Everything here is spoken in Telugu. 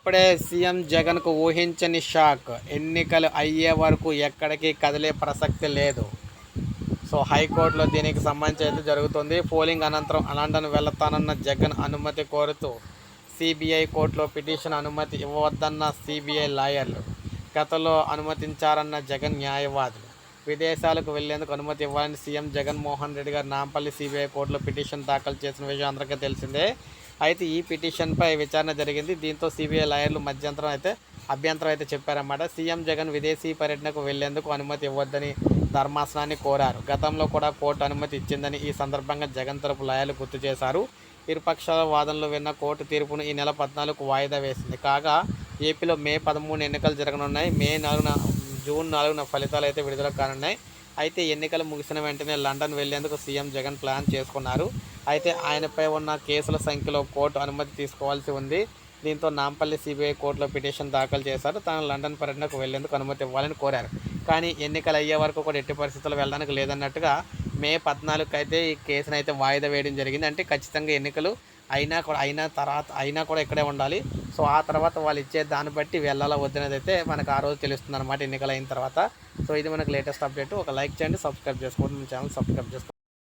ఇప్పుడే సీఎం జగన్కు ఊహించని షాక్. ఎన్నికలు అయ్యే వరకు ఎక్కడికి కదిలే ప్రసక్తి లేదు. సో హైకోర్టులో దీనికి సంబంధించి అయితే జరుగుతుంది. పోలింగ్ అనంతరం లండన్ వెళతానన్న జగన్ అనుమతి కోరుతూ సిబిఐ కోర్టులో పిటిషన్ అనుమతి ఇవ్వవద్దన్న సిబిఐ లాయర్లు గతంలో అనుమతించారన్న జగన్ న్యాయవాదులు. విదేశాలకు వెళ్ళేందుకు అనుమతి ఇవ్వాలని సీఎం జగన్మోహన్ రెడ్డి గారు నాంపల్లి సిబిఐ కోర్టులో పిటిషన్ దాఖలు చేసిన విషయం అందరికీ తెలిసిందే. అయితే ఈ పిటిషన్పై విచారణ జరిగింది. దీంతో సిబిఐ లాయర్లు మధ్యంతరం అయితే అభ్యంతరం అయితే చెప్పారన్నమాట. సీఎం జగన్ విదేశీ పర్యటనకు వెళ్ళేందుకు అనుమతి ఇవ్వద్దని ధర్మాసనాన్ని కోరారు. గతంలో కూడా కోర్టు అనుమతి ఇచ్చిందని ఈ సందర్భంగా జగన్ తరపు లాయర్లు గుర్తు చేశారు. ఇరుపక్షాల వాదనలు విన్న కోర్టు తీర్పును ఈ నెల పద్నాలుగు వాయిదా వేసింది. కాగా ఏపీలో మే పదమూడు ఎన్నికలు జరగనున్నాయి. మే నాలుగున జూన్ నాలుగున ఫలితాలు అయితే విడుదల కానున్నాయి. అయితే ఎన్నికలు ముగిసిన వెంటనే లండన్ వెళ్ళేందుకు సీఎం జగన్ ప్లాన్ చేసుకున్నారు. అయితే ఆయనపై ఉన్న కేసుల సంఖ్యలో కోర్టు అనుమతి తీసుకోవాల్సి ఉంది. దీంతో నాంపల్లి సిబిఐ కోర్టులో పిటిషన్ దాఖలు చేశారు. తాను లండన్ పర్యటనకు వెళ్ళేందుకు అనుమతి ఇవ్వాలని కోరారు. కానీ ఎన్నికలు అయ్యే వరకు కూడా ఎట్టి పరిస్థితుల్లో వెళ్ళడానికి లేదన్నట్టుగా మే పద్నాలుగుకి అయితే ఈ కేసును అయితే వాయిదా వేయడం జరిగింది. అంటే ఖచ్చితంగా ఎన్నికలు అయినా కూడా అయినా తర్వాత అయినా కూడా ఇక్కడే ఉండాలి. సో ఆ తర్వాత వాళ్ళు ఇచ్చే దాన్ని బట్టి వెళ్ళాలా వద్దనేది అయితే మనకు ఆ రోజు తెలుస్తుంది అనమాట ఎన్నికలు అయిన తర్వాత. సో ఇది మనకు లేటెస్ట్ అప్డేట్. ఒక లైక్ చేయండి సబ్స్క్రైబ్ చేసుకోండి. మన ఛానల్ సబ్స్క్రైబ్ చేసుకోండి.